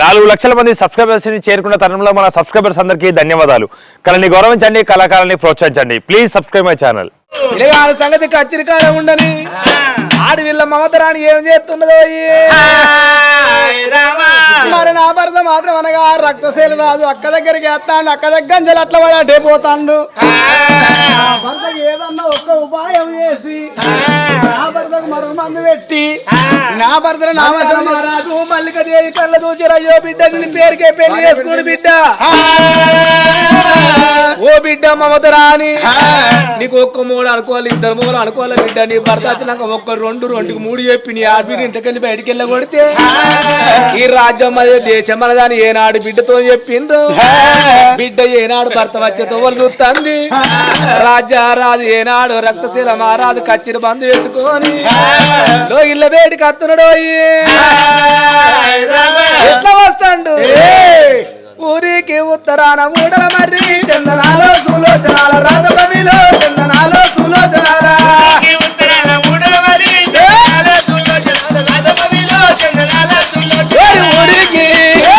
నాలుగు లక్షల మంది సబ్స్క్రైబర్స్ని చేరుకున్న తరుణంలో మన సబ్స్క్రైబర్స్ అందరికీ ధన్యవాదాలు. కళని గౌరవించండి కళాకారాన్ని ప్రోత్సహించండి. ప్లీజ్ సబ్స్క్రైబ్ మై ఛానల్ ఇలాగ సంగతి కచ్చిరికాడ ఉండని. ఆడి వీళ్ళ మమతరాని ఏం చేస్తున్నదో మరి నా భర్త మాత్రం అనగా రక్తశీల రాజు అక్క దగ్గరికి వేస్తాడు అక్క దగ్గర నుంచి అట్లా వాడు అటే పోతాడు. ఏదన్నా ఒక్క ఉపాయం చేసి నా భర్తకు మరో మందు పెట్టి నా భర్తను నామశం రాజు మల్లిక దేవి కళ్ళ దూచి అయ్యో బిడ్డ నీ పేరుకే పెళ్ళి చేసుకుని బిడ్డ. ఓ బిడ్డ మమత రాని నీకు ఒక్క మూడు అనుకోవాలి ఇద్దరు మూడు అనుకోవాలి బిడ్డ నీ భర్త వచ్చినాక ఒక్క రెండు రెండుకి మూడు చెప్పి నీ ఆడబిడ్డ ఇంటికెళ్ళి బయటికి వెళ్ళ కొడితే ఈ రాజ్యం అదే దేశం అనగాని ఏనాడు బిడ్డతో చెప్పిండ్రు. బిడ్డ ఏనాడు భర్త వచ్చేతో వాళ్ళు చూస్తుంది రాజా రాజు ఏనాడు రక్తశీల మహారాజు కచ్చిరి బంధు ఎత్తుకొని లో ఇళ్ళ వేడికి అత్తునడో ఎట్లా వస్తాడు? ఊరికి ఉత్తరాన ఊడల మర్రి చందనాలో సులోచనాల రాధకవిలో చందనాలో సులోచనాల. lọ́wọ́ kẹ̀kẹ́ lálẹ́ tó lọ́jọ́. lórí wòlíì yìí.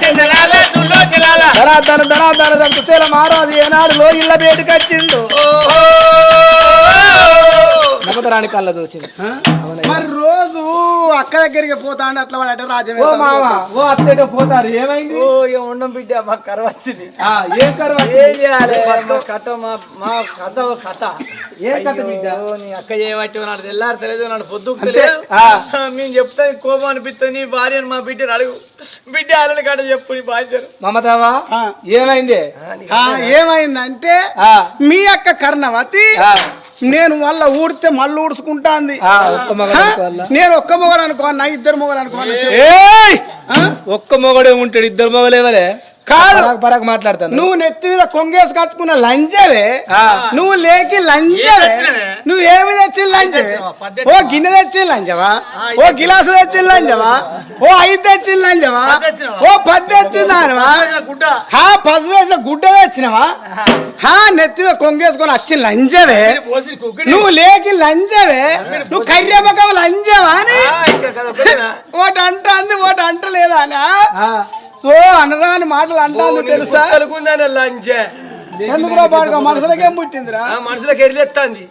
చందనాలో ధనాధన ధనాధన రక్తశీల మహారాజు ఏనాడు లో ఇళ్ళ బయటకు వచ్చిండు నమ్మతరాని కళ్ళ చూసింది దగ్గరికి పోతాండు అట్లా వాడు అటు రాజ్యం ఓ మామ ఓ అత్తయ్య పోతారు. ఏమైంది? ఓ ఇక ఉండం బిడ్డ మా కరువు వచ్చింది. ఆ, ఏం కరువు ఏం చేయాలి? మా కథ మా కథ కథ. ఏం కథ బిడ్డ? నీ అక్క చేయబట్టి నాడు తెల్లారు తెలియదు నాడు ఆ. మేము చెప్తే కోపం అనిపిస్తుంది నీ భార్యను మా బిడ్డను అడుగు. బిడ్డ అల్లని కాడ చెప్పు నీ భార్య మమతావా? ఏమైంది? ఆ, ఏమైందంటే ఆ, మీ అక్క కర్ణవతి నేను మళ్ళా ఊడితే మళ్ళీ ఊడ్చుకుంటాంది? నేను ఒక్క మొగలు అనుకోన్నా ఇద్దరు మొగలు ఏయ్! ఒక్క మొగడే ఉంటాడు ఇద్దరు మొగలేవలే? కాదు. పరాకు మాట్లాడతాను. నువ్వు నెత్తి మీద కొంగేసి కచ్చుకున్న లంజవే. ఆ. నువ్వు లేకి లంజవే. నువ్వు ఏమి తెచ్చి లంజవే? ఓ గిన్నె తెచ్చి లంజవా? ఓ గిలాసు తెచ్చి లంజవా? ఓ ఐదు తెచ్చి లంజవా? ఓ పది తెచ్చిందానవా హా పసుపు వేసిన గుడ్డ తెచ్చినవా? హా నెత్తి మీద కొంగేసుకొని వచ్చి లంజవే. నువ్వు లేకి లంజవే. నువ్వు కర్రెమ్మకం లంజవా అని ఓటి అంటాంది ఓటి అంటలేదా అని ఆ, ఓ అనరాని మాటలు అంటాంది తెలుసా? అనుకుందాను లంచే. ఎందుకురా పాడుకో మనసులకేం పుట్టిందిరా? మనసులోకి ఎరిలేస్తుంది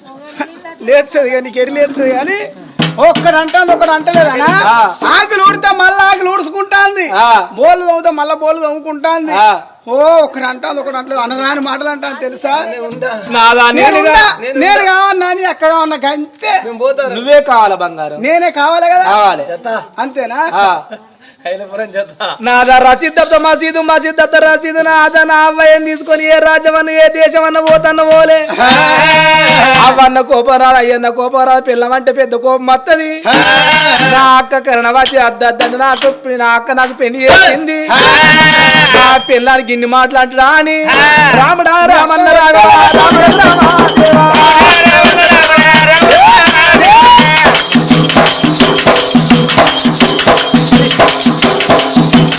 లేస్తుంది కానీ నీకు ఎరిలేస్తుంది కానీ ఒక్కడు అంటాంది ఒకడు అంటలేదనా. ఆకులు ఊడితే మళ్ళీ ఆకులు ఊడ్చుకుంటాంది. ఆ. బోలు తవ్వుతే మళ్ళీ బోలు తవ్వుకుంటాంది. ఓ ఒకడు అంటాంది ఒకడు అంటలేదు. అనరాని మాటలు అంటాను తెలుసా? నాదా నేను కావన్నా నీ అక్క కావన్నా అంతే నువ్వే కావాలా బంగారం? నేనే కావాలి కదా? అంతేనా? నాదా రసీద్ మసీదు మసీద్ రసీదు నాదా నా అవ్వయ్యని తీసుకొని ఏ రాజ్యం అన్న ఏ దేశం అన్న పోతన్న పోలే అవన్న కోపరాలు అయ్యన్న కోపరాలు పిల్లమంటే పెద్ద కోపం వత్తది. నా అక్క కరణవాసి అద్దంటే నాకు నా అక్క నాకు పెళ్ళి చేసింది. నా పిల్లానికి ఇన్ని మాట్లాడరా అని రాముడా రామన్న రాఘవ రామ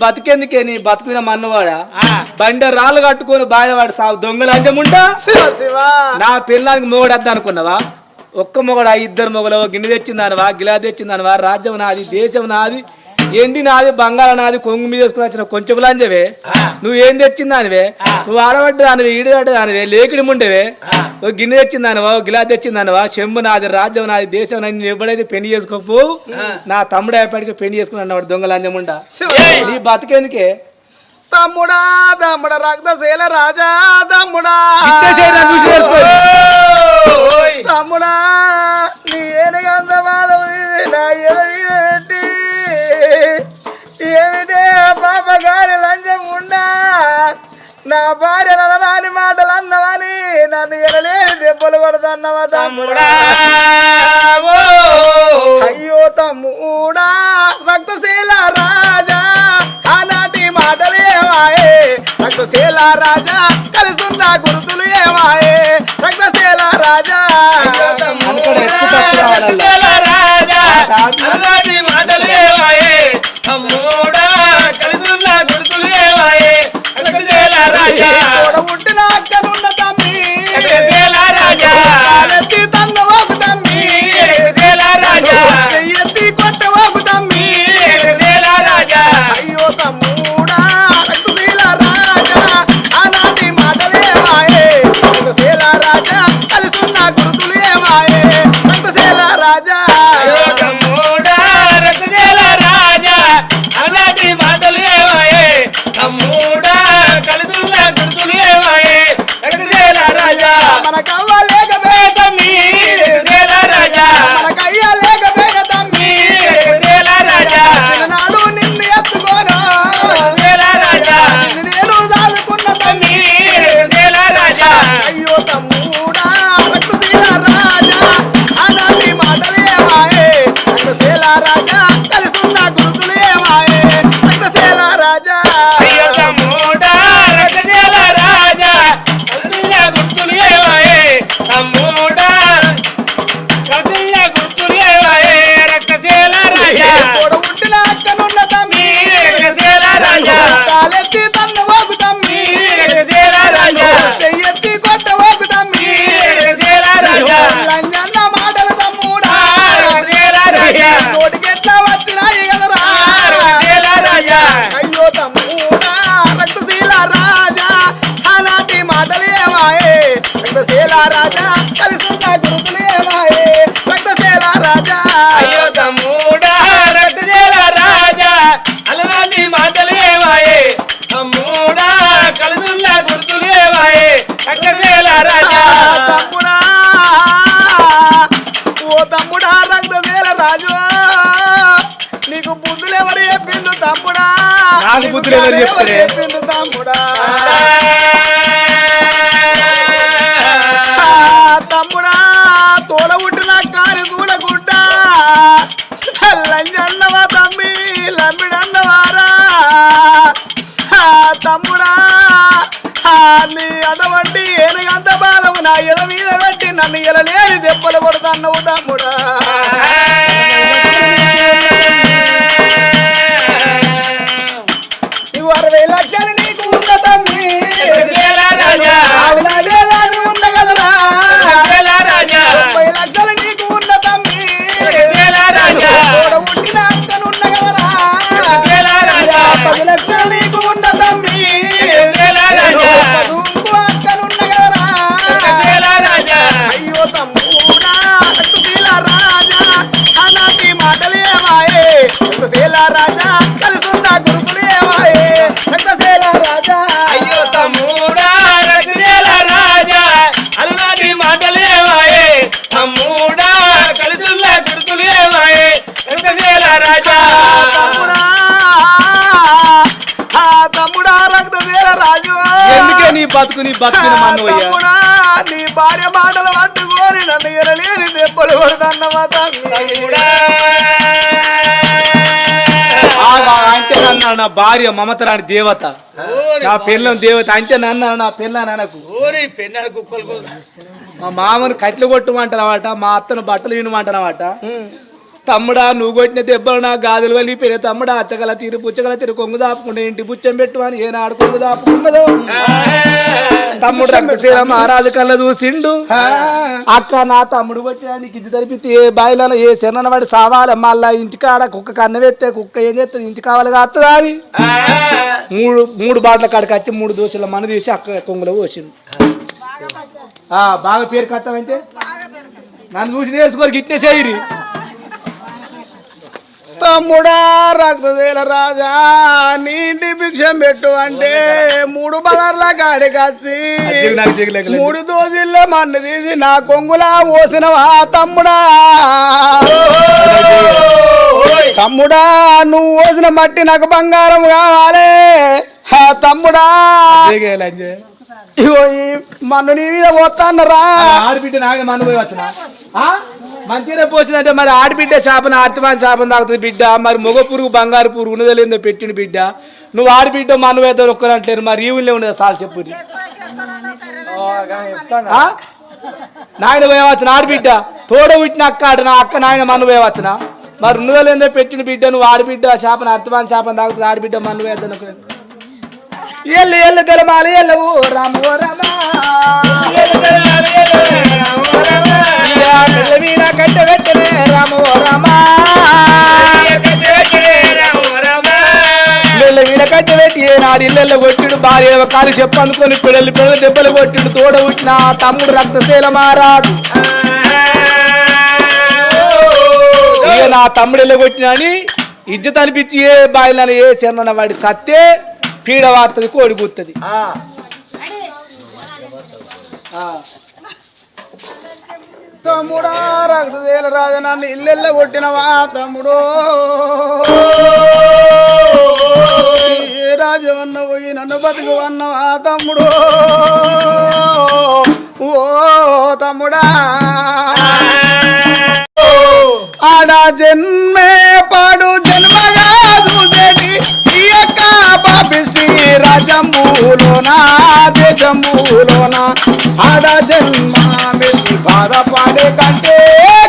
బతికెందుకే నీ బతుకున మన్నవాడా? బండ రాళ్ళు కట్టుకొని బాయవాడు సాగు దొంగలు శివ నా పిల్లానికి మొగడద్దు అనుకున్నావా? ఒక్క మొగడ ఇద్దరు మొగలు గిన్నె తెచ్చిందనవా గిలా తెచ్చిందనవా రాజ్యం నాది దేశం నాది ఎండి నాది బంగాళ నాది కొంగు మీద వేసుకుని వచ్చిన కొంచెం లంజవే? నువ్వు ఏం తెచ్చిందానివే నువ్వు ఆడబడ్డ దానివే ఈడబడ్డ దానివే లేకిడి ముండేవే? ఓ గిన్నె తెచ్చిందానవా ఓ గిలా తెచ్చిందానవా చెంబు నాది రాజ్యం నాది దేశం నాది నేను ఎవడైతే పెళ్ళి చేసుకోపో నా తమ్ముడు అయిపోయాడికి పెళ్ళి చేసుకుని అన్నవాడు దొంగ లంజముండా నీ బతికేందుకే? తమ్ముడా తమ్ముడ రక్తశీల రాజా తమ్ముడా. తమ్ముడా నీ ఎదటి ఏమిటే పాప గారి లంచం ఉండా నా భార్య నడరాని మాటలు అన్నవని నన్ను ఎరలేని దెబ్బలు కొడతన్నవా తమ్ముడా? అయ్యో తమ్ముడా రక్తశీల రాజా ఆనాటి మాటలు ఏమాయే? రక్తశీల రాజా కలుసున్న గుర్తులు ఏమాయే? గురుతులు ఏమాయే రక్తశీల రాజా. అయ్యో తమ్ముడా రాజా. అలనాటి మాటలు ఏవాయే తమ్ముడా కలుదుల్ల గుర్తులు ఏవాయే రక్తజల రాజా. తమ్ముడా ఓ తమ్ముడా రక్తశీల రాజు. నీకు బుద్ధులు ఎవరు చెప్పిండు తమ్ముడా? నాకు బుద్ధులు ఎవరు? చెప్పిండు తమ్ముడా? తొలగుట్టిన కారు చూడగుడ్డ లంజన్నవా తమ్మి లమ్మిడన్నవారా. తమ్ముడా నీ అటువంటి ఏనుగంత బాలవు నా ఎల మీద పెట్టి నన్ను ఎలలేని దెబ్బలు కొడతాన్నవు తమ్ముడా. నువ్వు అరవై లక్షలు ఎందుకే నీ బతుకు నీ బతుకుని మన్నవయ్యా నీ భార్య మాటలు పట్టుకొని నన్ను ఎరలేని దెబ్బలు కొడుతున్నమా అంటే నన్ను నా భార్య మమతరాని దేవత. నా పిల్లం దేవత. అంటే నన్ను నా పిల్ల నాకు ఓరి పెన్నాడు కుక్కలు మా మామను కట్లు కొట్టమంటానమాట మా అత్తను బట్టలు వినమంటానమాట తమ్ముడా నువ్వు కొట్టిన దెబ్బలు నా గాజులు వలిపోయిన తమ్ముడా. అచ్చగల తీరు పుచ్చగల తీరు కొంగు దాపుకుంటే ఇంటి పుచ్చం పెట్టు అని ఏనాడు కొంగు దాపుకున్నదో? తమ్ముడు రక్తశీల మహారాజు కళ్ళ చూసిండు. అక్క నా తమ్ముడు కొట్టిన నీకు ఇది తరిపితే ఏ బాయిలలో ఏ చిన్న వాడి సావాలి. మళ్ళా ఇంటికాడ కుక్క కన్న వెత్తే కుక్క ఏం చేస్తుంది ఇంటి కావాలి కాస్తుంది అది? మూడు మూడు బాటల కాడికి వచ్చి మూడు దోశల మన తీసి అక్క కొంగులో పోసిండు. ఆ, బాగా పేరు కట్టామంటే? నన్ను చూసి నేర్చుకోరు గిట్టే చేయరి. తమ్ముడా రక్తదేల రాజా నీటి భిక్షం పెట్టు అంటే మూడు బజార్ల కాడికొచ్చి మూడు దోజుల్లో మన్ను తీసి నా కొంగులా పోసినవా తమ్ముడా? తమ్ముడా నువ్వు పోసిన మట్టి నాకు బంగారం కావాలి. తమ్ముడా. ఇగో ఈ మన్ను నీ మీద పోతాన్నరా ఆడబిడ్డ నాగే మన పోయి వచ్చిన? మంచిగా పోచిందంటే మరి ఆడబిడ్డ చేపన ఆర్తిమాన్ చేపన తాగుతుంది బిడ్డ. మరి మొగ పురుగు బంగారు పురుగు ఉన్నదేలేందో పెట్టిన బిడ్డ. నువ్వు ఆడబిడ్డ మన వేద్దాం ఒక్కరంటలేరు. మరి ఈ ఊళ్ళో ఉండదు సార్ చెప్పు నాయన పోయవచ్చిన ఆడబిడ్డ? తోడ పుట్టిన అక్క ఆట నా అక్క నాయన మన్ను పోయవచ్చిన మరి ఉన్నదేలేందో పెట్టిన బిడ్డ. నువ్వు ఆడబిడ్డ చేపన అర్థమాన్ చేపన తాగుతుంది ఆడబిడ్డ మన్ను వేద్దాం ఎల్లు ఎల్లు తెలమాలి ఎల్లవు రాము రమా మీద కట్టె పెట్టనే రాము రమా వీళ్ళ కట్టె పెట్టి నాడు ఇళ్ళల్లో కొట్టిడు భార్య కాలు చెప్పు పిల్లలు పిల్లలు దెబ్బలు కొట్టిడు. తోడ పుట్టిన తమ్ముడు రక్తశీల మహారాజు. నా తమ్ముడు కొట్టినా అని ఇజ్జత్ అనిపించి ఏ బాయిలను ఏ శరణ వాడి సత్తే పీడ వార్తది కోడి కూతుంది తమ్ముడా రక్తదేల రాజు నన్ను ఇల్లెల్ల కొట్టినవా తమ్ముడు? ఏ రాజు అన్న పోయి నన్ను బతుకు అన్నవా తమ్ముడు? ఓ తమ్ముడా. ఆడ జన్మే పాడు జన్మగా చూసేటి ఈ యొక్క పాపిష్టి రాజంబులోన దేశంబులోన ఆడ జన్మ మెచ్చి బాధపడే కంటే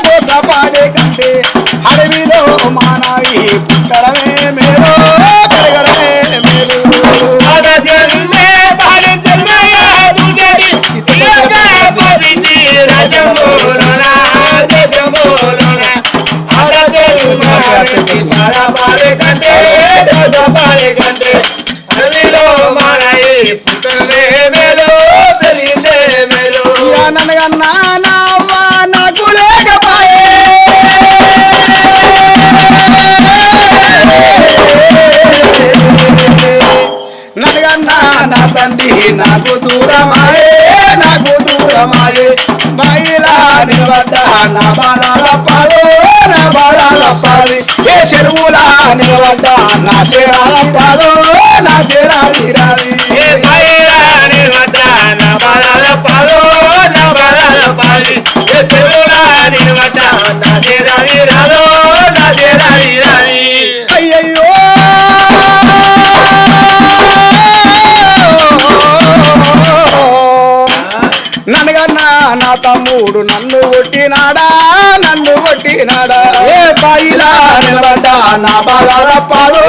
గోస పాడే కంటే అడవిలో మానవి పుట్టడమే నిలబడ్డ నా బాధాల పాలు నా బాధాల పాలి ఏ చెరువులా నిలబడ్డ నా చేరాల పాలు నా చేరాలి రాలి అయ్యయ్యో తమ్ముడు నన్ను కొట్టినాడా? నన్ను కొట్టినాడా? ఏ పైలా నిలబడ్డా? నా బాగా పాలు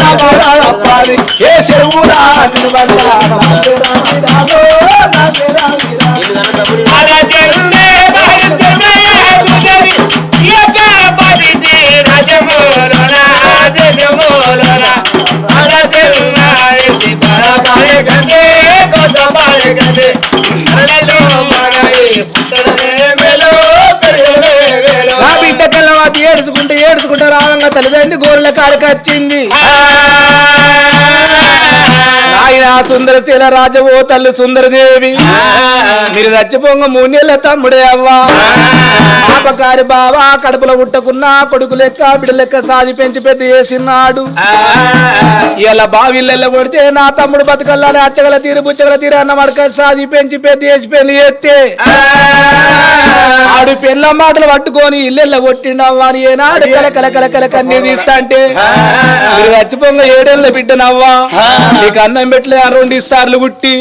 నా బాగా పాలి ఏ చెరువులా నిలబడ్డా? నా చెరాలి రాదు, నా చెరాలి రాదు. నా బిడ్డ పిల్లవాతి ఏడుచుకుంటే ఏడుచుకుంటే రావంగా తల్లిదండ్రి గోరుల కాడికి వచ్చింది సుందరశీల రాజవో తల్లి సుందరదేవి. మీరు చచ్చిపోంగ మూడేళ్ళ తమ్ముడే అవ్వా. పాపకారి బావా కడుపులో ఉట్టకున్నా కొడుకు లెక్క బిడ్డ లెక్క సాది పెంచి పెద్ద చేసినాడు ఇలా బావిళ్ళ కొడితే నా తమ్ముడు బతకల్లాలి అచ్చగల తీరు బుచ్చగల తీరు అన్న మడక సాది పెంచి పెద్ద చేసి పెళ్ళి చేస్తే. ఆడు పిల్ల మాటలు పట్టుకొని ఇల్లెల్ల కొట్టిండవ్వా అని ఏనాడు కల కల కల కల కన్నీ తీస్తా అంటే మీరు చచ్చిపోంగ ఏడేళ్ళ బిడ్డనవ్వా. నీకు అన్నం పెట్టలే రెండు ఇస్తార్లు గుట్టి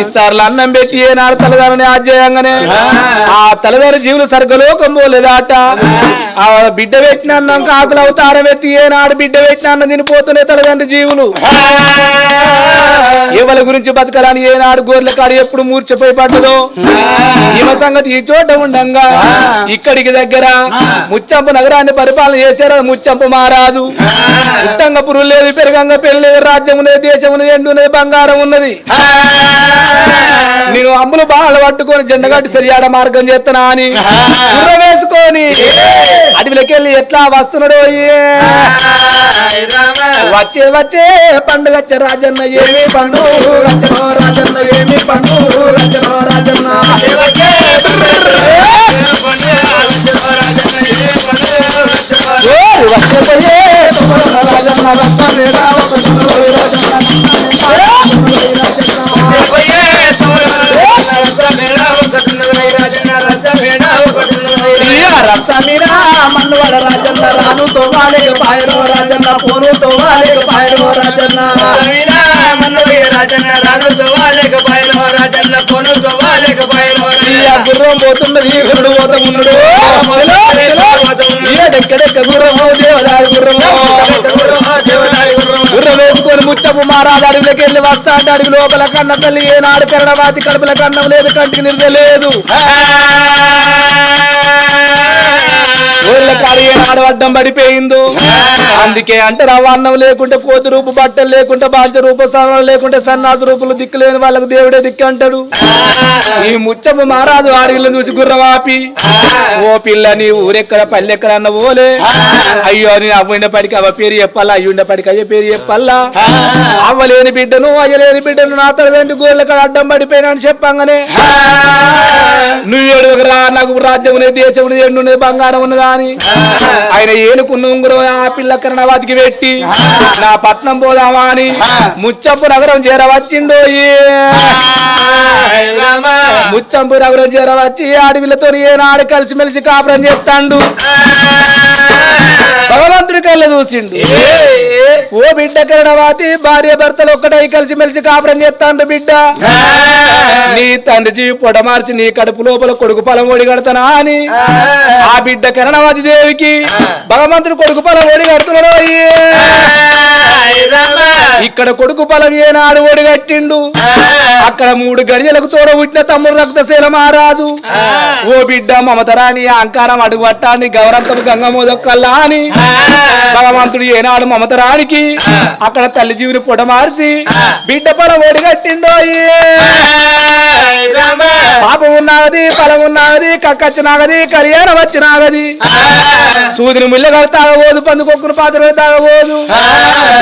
ఇస్తార్లు అన్నం పెట్టి ఏనాడు తలదారని ఆజ్యాయంగానే ఆ. తలదారి జీవులు సర్గలోకం పోలేదాట. ఆ బిడ్డ పెట్టినాక ఆకులు అవతారం ఎత్తి ఏనాడు బిడ్డ పెట్టినా తినిపోతున్న తల్లిదండ్రి జీవులు. ఎవరి గురించి బతకాలని ఏనాడు గోర్ల కాడు ఎప్పుడు మూర్చపోయి పడ్డదో? ఈమె సంగతి ఈ చోట ఉండంగా. ఇక్కడికి దగ్గర ముచ్చంపు నగరాన్ని పరిపాలన చేశారు ముచ్చంపు మహారాజు. ఉట్టంగ పురుగు లేదు పెరగంగ పెళ్ళి లేదు రాజ్యం లేదు దేశం ఉన్నది ఎండు ఉన్నది బంగారం ఉన్నది. నేను అమ్ములు బాగా పట్టుకొని జెండగట్టి సరియాడ మార్గం చేస్తున్నా అని వేసుకొని అడవిలోకి వెళ్ళి ఎట్లా వస్తున్నాడో. వచ్చే వచ్చే పండుగ రాజన్న ఏమి పండు వచ్చనో రాజన్న ఏమి పండు వచ్చనో రాజన్న ఓ, వచ్చే పోయే రాజన్న ఒక సుందరి రాజన్న. రాజన్న ఇయ్య గుర్రం పోతున్నది గురుడు పోత ఉన్నడు ఎక్కడెక్క గుర్రమో దేవదారి గుర్రమో గుర్రం ముచ్చపు మారాలి అడవిలోకి వెళ్ళి వస్తా అంటే అడవి లోపల కన్న తల్లి ఏనాడు కరణవాతి కడుపుల కన్నం లేదు కంటికి నిద్ర లేదు. ఏనాడు అడ్డం పడిపోయిందో? అందుకే అంటారు అవ్వ అన్నం లేకుంటే కోతి రూపు బట్టలు లేకుంటే బాధ్య రూప సవరణ లేకుంటే సన్నాసు రూపులు దిక్కు లేని వాళ్ళకు దేవుడే దిక్కు అంటాడు. ఈ ముచ్చపు మహారాజు ఆడిల్ని చూసి గుర్రవాపి ఓ పిల్ల నీ ఊరెక్కడ పల్లె ఎక్కడ అన్న ఓలే అయ్యో అని అవ్వండ పడికి అవ్వ పేరు చెప్పాలా? అయ్యుండ పడికి అయ్యే పేరు చెప్పాలా? అవ్వలేని బిడ్డను అయ్యలేని బిడ్డను నా తల్లిదండ్రి గోళ్ళ కాడ అడ్డం పడిపోయినా అని చెప్పంగానే నువ్వు ఏడుగురా నాకు రాజ్యం ఉన్నది దేశం ఉన్నది ఎండు ఉన్నది బంగారం ఉన్నదా అని. ఆయన ఏనుకున్న ఉంగురం ఆ పిల్ల కరణవాదికి పెట్టి నా పట్నం పోదామా అని ముచ్చంపు నగరం చేరవచ్చిండో. ముచ్చంపు నగరం చేరవచ్చి అడవిలతో ఏనాడు కలిసిమెలిసి కాపురం చేస్తాండు. భగవంతుడి కళ్ళ చూసిండు. ఓ బిడ్డ కరణవాతి భార్య భర్తలు ఒక్కటై కలిసిమెలిసి కాపురం చేస్తాండు బిడ్డ. నీ తండ్రి జీవి పొడ మార్చి నీ కడుపు లోపల కొడుకు పొలం ఓడి కడతానా అని. ఆ బిడ్డ కరణవాది దేవికి భగవంతుడు కొడుకు పొలం ఓడి కడుతున్నాడు. ఇక్కడ కొడుకు పొలం ఏనాడు ఓడి కట్టిండు. అక్కడ మూడు గడియలకు తోడ పుట్టిన తమ్ముడు రక్తశీల మారాదు ఓ బిడ్డ మమతరాని అహంకారం అడుగు పట్టాన్ని గౌరంతం గంగమోదొక్కల్లా అని. భగవంతుడు ఏనాడు మమతరానికి అక్కడ తల్లి జీవుని పొడ మార్చి బిడ్డ పొలం అయ్యే. పాపం ఉన్నది ఫలం ఉన్నది కక్కచ్చినాగది కళ్యాణం వచ్చినాగది సూదిని ముళ్ళ తాగబోదు పందుకొక్కును పాత్ర తాగబోదు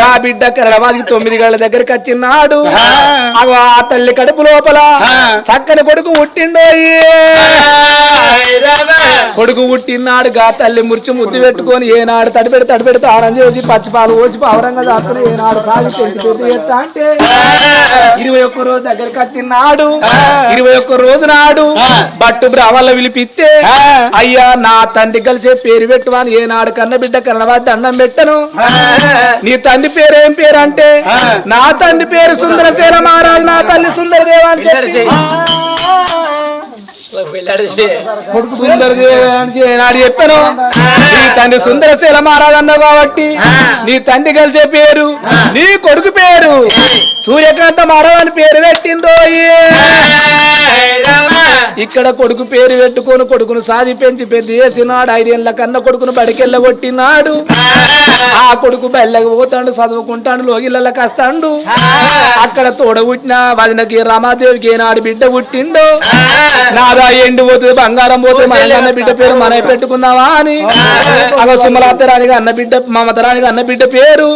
ఆ. బిడ్డ కరణవాదికి తొమ్మిది గళ్ళ దగ్గరికి వచ్చినాడు ఆ. తల్లి కడుపు లోపల చక్కని కొడుకు పుట్టిండో కొడుకు పుట్టినాడు గా తల్లి మురిచి ముద్దు పెట్టుకొని ఏనాడు తడిపెడి తడిపెడి తానం చేసి పచ్చిపాలు పోసి పవరంగా దాచుకుని ఏనాడు అంటే ఇరవై ఒక్క రోజు దగ్గరికి వచ్చినాడు. ఇరవై ఒక్క రోజు నాడు బట్టు బ్రాహ్మణ పిలిపిస్తే అయ్యా నా తండ్రి కలిసే పేరు పెట్టువాని ఏనాడు కన్న బిడ్డ కన్నవాది దండం పెట్టను. నీ తండ్రి పేరు ఏం పేరు అంటే నా తండ్రి పేరు సుందరసేన మహారాజు నా తల్లి సుందరదేవ అని చెప్పి. కొడుకు చెప్పాను నీ తండ్రి సుందరశీల మహారాజు అన్నావు కాబట్టి నీ తండ్రి కలిసే పేరు నీ కొడుకు పేరు సూర్యకాంత మహారాజు అని పేరు పెట్టిండ్రో ఇక్కడ కొడుకు పేరు పెట్టుకొని కొడుకును సాధి పెంచి పెద్ద చేసినాడు ఐదేళ్ళ కన్న కొడుకును బడికెళ్ళ కొట్టినాడు ఆ కొడుకు బెల్లకి పోతాడు చదువుకుంటాడు లోగిళ్ళ కస్తాడు అక్కడ తోడ పుట్టిన వదినకి రమాదేవికి ఏనాడు బిడ్డ పుట్టిండు నాదా ఎండు పోతుంది? బంగారం పోతుంది. మన అన్న బిడ్డ పేరు మన పెట్టుకుందామా అని. అలా సుమలతరానికి అన్న బిడ్డ మమతరానికి అన్న బిడ్డ పేరు.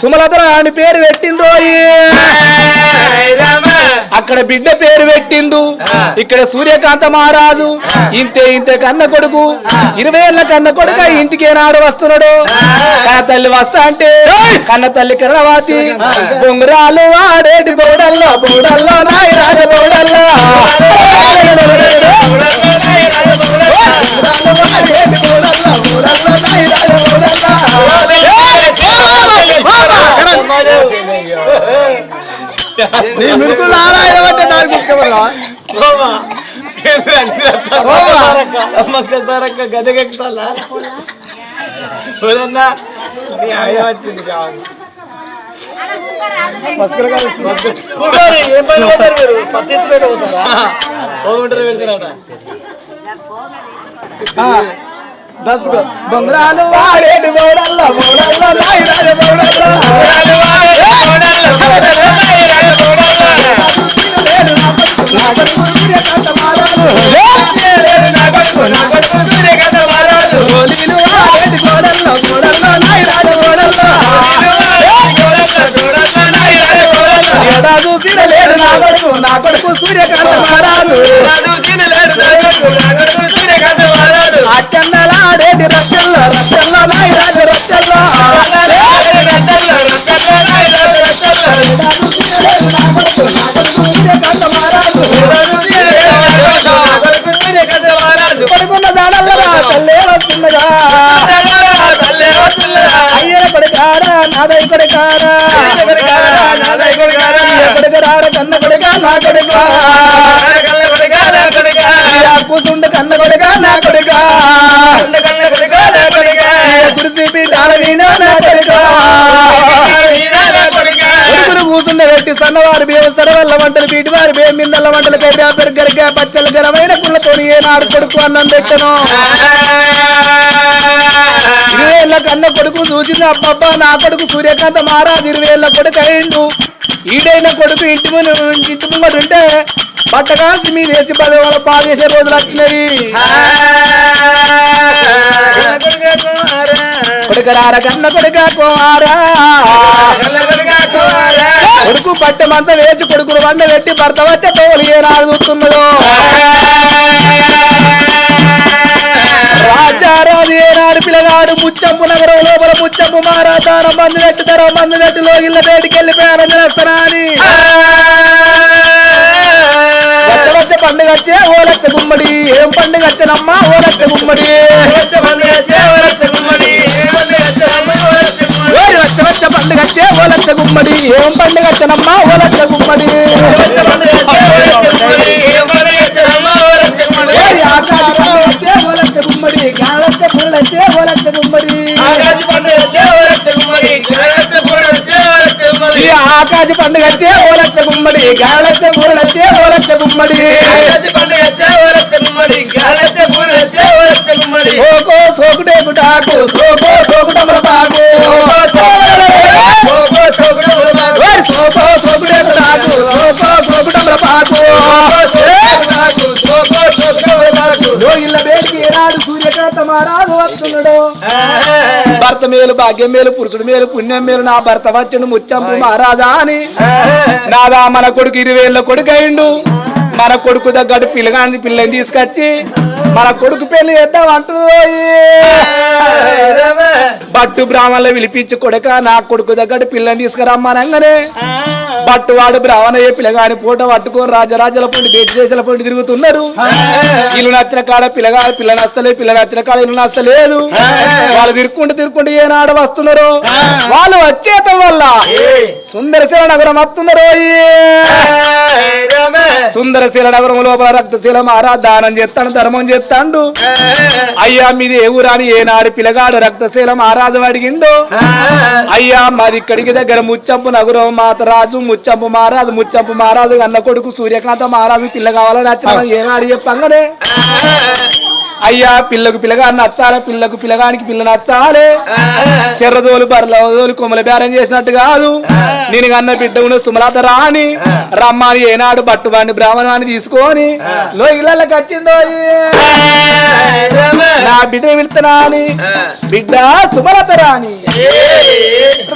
సుమలతరాని పేరు పెట్టిండు అక్కడ బిడ్డ పేరు పెట్టిండు ఇక్కడ సూర్యకాంత మహారాజు. ఇంతే ఇంతే కన్న కొడుకు. ఇరవై ఏళ్ళ కన్న కొడుక ఇంటికి ఏనాడు వస్తున్నాడు? కన్న తల్లి వస్తా అంటే కన్న తల్లి కర్రవాతి బొంగురాలు వాడేటి బోడల్లో బోడల్లో నాయరాజ బోడల్లో నీ మిరుకులు నారాయణ అంటే దానికి తీసుకోవాలా ఒక్కసారక్క గదగెక్తాలా చూడన్నా నీ ఆయన వచ్చింది చాలు కూర్చోరి, ఏం పని పోతారు మీరు పత్తి ఎత్తి పెట్టి పోతారా పోగుంటారు పెడతారట దచ్చుకో. బొంగరాలు బోడల్లో ఏడా చూసిన లేడు నా కొడుకు నా కొడుకు సూర్యకాంత మహారాజు అచ్చన్నలాడేటి రచ్చల్లో రచ్చల్లో నాయనాలు రచ్చల్లో కొడుకున్న దాడల్లా తల్లే వస్తున్నగా కొడుకారా? కొడుకరాడ కన్న కొడుక నా కొడుక? కూతుండ కన్న కొడుక నా కొడుక? కురిసి పీఠాల నా కొడుక? కూతుండ వల్ల వంటలు వీటి వారి బే మిందల వంటలు కైతే పెరగరిగా పచ్చలు జలమైన కుళ్ళతో ఏనాడు కొడుకు అన్నం పెట్టను ఇరవేళ్ళ కన్న కొడుకు వచ్చింది అబ్బబ్బా నా కొడుకు సూర్యకాంత మహారాజు ఇరవేళ్ళ కొడుకు అయిండు ఈడైన కొడుకు ఇంటి ముందు ఇంటి ముంగడు ఉంటే పట్టగాసి మీ వేసి పది వాళ్ళ పాలు చేసే రోజులు వచ్చినాయి కొడుకరార కన్న కొడుక కుమారా. కొడుకు పట్టె మంత వేసి కొడుకులు వండ పెట్టి భర్త వచ్చే తోలు ఏ రాదు రాజారాజే పిల్లగాడు ముచ్చంపు నగరం లోపల ముచ్చంపు మహారాజార మందు పెట్టుతారో మందు పెట్టి లోగిళ్ళ బయటికి వెళ్ళిపోయారు చేస్తానా అని వచ్చే పండుగ వచ్చే ఓలచ్చ గుమ్మడి. ఏం పండుగ వచ్చనమ్మా ఓలచ్చ గుమ్మడి. వచ్చ పండుగ వచ్చే ఓలచ్చ గుమ్మడి. ఏం పండుగ వచ్చనమ్మా ఓలచ్చ గుమ్మడి. ఆకాశ పండుగ వచ్చే ఓలచ్చ గుమ్మడి. గాలచ్చ పుల్లచ్చే ఓలచ్చ గుమ్మడి సోకో సోకుటే గుటాకు సోకో సోకుటమల పాకు సోకో సోకో ఏనాడు సూర్యకాంత మహారాజు వస్తున్నాడు. మేలు భాగ్యం మేలు పురుషుడు మేలు పుణ్యం మేలు నా భర్త వచ్చను ముచ్చంపు మహారాజా అని. నాదా మన కొడుకు ఇరవేళ్ళ కొడుకు అయిండు మన కొడుకు దగ్గర పిల్లగాని పిల్లని తీసుకొచ్చి మన కొడుకు పెళ్ళి చేద్దాం అంటున్నాయి బట్టు బ్రాహ్మణులు పిలిపించి కొడుక నా కొడుకు దగ్గర పిల్లని తీసుకురమ్మనంగానే బట్టు వాడు బ్రాహ్మణ ఏ పిల్లగాని పూట పట్టుకొని రాజరాజుల పొండి దేశ దేశాల పొండి తిరుగుతున్నారు. ఇల్లు నచ్చిన కాడ పిల్లగా పిల్ల నచ్చలేదు పిల్ల నచ్చిన కాడ ఇల్లు నచ్చలేదు. వాళ్ళు తిరుక్కుంటూ తిరుక్కుంటూ ఏనాడు వస్తున్నారు? వాళ్ళు వచ్చేతం వల్ల సుందరశీల నగరం వస్తున్నారు సుందరశీల నగరం లోపల రక్తశీల మారా దానం చేస్తాడు ధర్మం చేస్తాడు. అయ్యా మీది ఏ ఊరాని ఏనాడు పిల్లగాడు రక్తశీల మహారాజు అడిగిండు. అయ్యా మాది ఇక్కడికి దగ్గర ముచ్చంపు నగరం మాతరాజు ముచ్చంపు మహారాజు ముచ్చంపు మహారాజు అన్న కొడుకు సూర్యకాంత మహారాజు పిల్ల కావాలని వచ్చిన ఏనాడు చెప్పంగానే. అయ్యా పిల్లకు పిల్లగా నచ్చాలే పిల్లకు పిల్లగానికి పిల్ల నచ్చాలే చెర్రదోలు బర్రదోలు కొమ్మల బేరం చేసినట్టు కాదు. నేను కన్న బిడ్డ ఉన్న సుమలత రాని రమ్మని ఏనాడు బట్టువాడిని బ్రాహ్మణాన్ని తీసుకొని లోగిళ్ళకి వచ్చిందో నా బిడ్డ వెళ్తున్నా అని బిడ్డ సుమలత రాని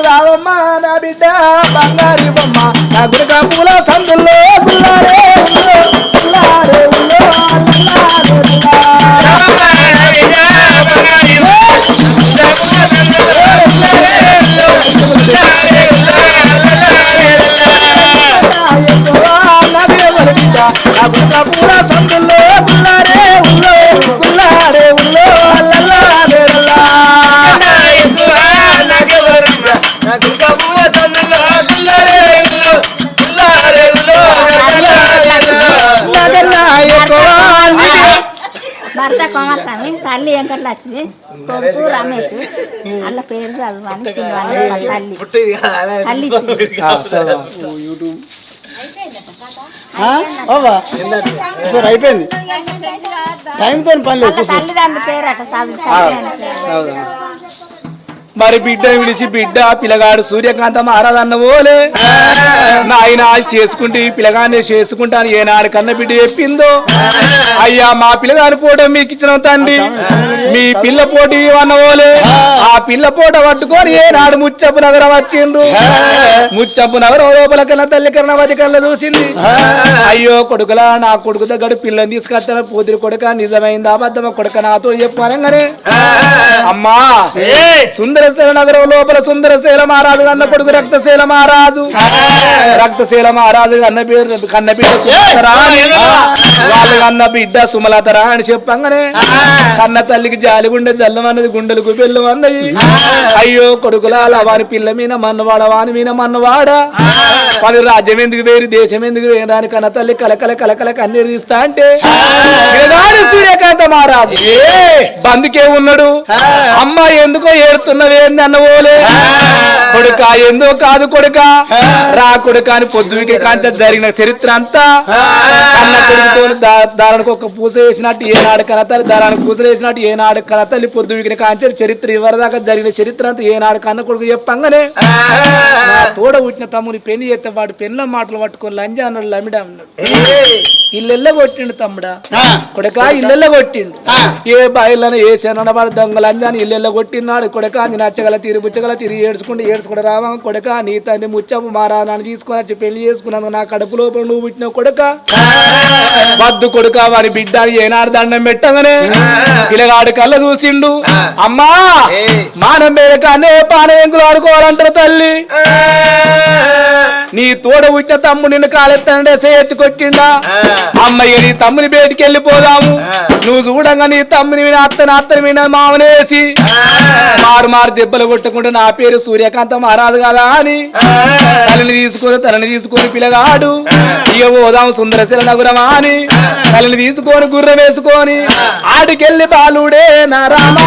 రావమ్మ నా బిడ్డ బంగారు బొమ్మ. నా దుర్గా పూల సందుల్లో గుల్లారే ఉల్లో, గుల్లారే ఉల్లో, అల్లారే పూల సందుల్లో గుల్లారే తల్లి వెంకటలక్ష్మి కొడుకు రమేష్. వాళ్ళ పేరు చిన్నవాళ్ళ తల్లి. తల్లి సార్ అయిపోయింది. టైంతో పని లేదు తల్లిదండ్రుల పేరు అట్లా చదువు. మరి బిడ్డ విడిచి బిడ్డ పిల్లగాడు సూర్యకాంత మహారాజన్న పోలే. నాయన చేసుకుంటే ఈ పిల్లగాన్ని చేసుకుంటాను ఏనాడు కన్న బిడ్డ చెప్పిందో? అయ్యా మా పిల్లగాని పోట మీకు ఇచ్చిన తండ్రి. మీ పిల్ల పోటీ అన్నవోలే ఆ పిల్ల పూట పట్టుకొని ఏనాడు ముచ్చపు నగరం వచ్చిండు ముచ్చపు నగరం లోపల కన్నా తల్లి కన్నా వది చూసింది. అయ్యో కొడుకులా నా కొడుకు దగ్గర పిల్లని తీసుకొస్తాను పూతిరి కొడుక నిజమైంది అబద్ధమ కొడుక నాతో చెప్పానంగానే అమ్మా. సుందరశీల నగరం లోపల సుందరశీల మహారాజు అన్న కొడుకు రక్తశీల మహారాజు. రక్తశీల మహారాజు అన్న పేరు కన్న బిడ్డ. వాళ్ళ అన్న బిడ్డ సుమలతరా అని చెప్పంగానే కన్న తల్లికి జాలి గుండె జల్లమన్నది గుండెలకు బెల్లం అన్నది. అయ్యో కొడుకులాల వారి పిల్ల మీద మన్నవాడ వాని మీద మన్నవాడ. వాని రాజ్యం ఎందుకు వేరు దేశం ఎందుకు వేరు అని కన్న తల్లి కలకల కలకల కన్నీరు తీస్తా అంటే సూర్యకాంత మహారాజు. బందుకే ఉన్నాడు. అమ్మ ఎందుకో ఏడుతున్నది ఏంది అన్నవోలే? కొడుక ఎందో కాదు కొడుక? రా కొడుక అని పొద్దుకి కాంత జరిగిన చరిత్ర అంతా. అన్న కొడుకుతో దారానికి ఒక పూస వేసినట్టు ఏనాడు కనతల్లి దారానికి పూస వేసినట్టు ఏనాడు కనతల్లి పొద్దుకి కాంచె చరిత్ర ఇవరిదాకా జరిగిన చరిత్ర అంతా ఏనాడు కన్న కొడుకు చెప్పంగానే నా తోడ పుట్టిన తమ్ముని పెళ్ళి చేస్తే వాడు పెళ్ళ మాటలు పట్టుకొని లంజా అన్నాడు లమిడా అన్నాడు. ఇల్లెల్ల కొట్టిండు తమ్ముడా? కొడక ఇల్లెల్ల కొట్టిండు. ఏ బాయిలను ఏ శనన వాడు దొంగలు అంజాని ఇల్లెల్ల కొట్టినాడు కొడక అని నచ్చగల తీరు బుచ్చగల తీరు ఏడ్చుకుంటూ ఏడ్చుకుంటూ రావా. కొడక నీ తండ్రి ముచ్చపు మారాలని తీసుకొని వచ్చి పెళ్ళి చేసుకున్నాను నా కడుపు లోపల నువ్వు పుట్టిన కొడక. వద్దు కొడుక వారి బిడ్డ ఏనాడు దండం పెట్టగానే పిల్లగాడు కళ్ళ చూసిండు. అమ్మా మానం మేరకు అనే పానయంకులు ఆడుకోవాలంటారు తల్లి. నీ తోడ పుట్టిన తమ్ముడు నిన్ను కాలెత్తండే సేతి కొట్టిండా? అమ్మయ్య నీ తమ్ముని బయటికి వెళ్ళిపోదాము. నువ్వు చూడంగా నీ తమ్ముని మీద అత్తని అత్తని మీద మామనేసి. మారు మారు దెబ్బలు కొట్టకుండా నా పేరు సూర్యకాంత మహారాజు కదా అని. తల్లిని తీసుకొని తనని తీసుకొని పిల్లగాడు ఇక పోదాం సుందరశిల నగురమా అని. తల్లిని తీసుకొని గుర్రం వేసుకొని. ఆడికెళ్ళి బాలుడే నా రామా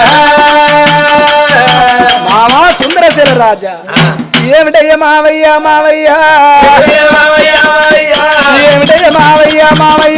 రాజా. ఏమిటయ్య మావయ్య మావయ్య? ఏమిటయ్య మావయ్య మావయ్య?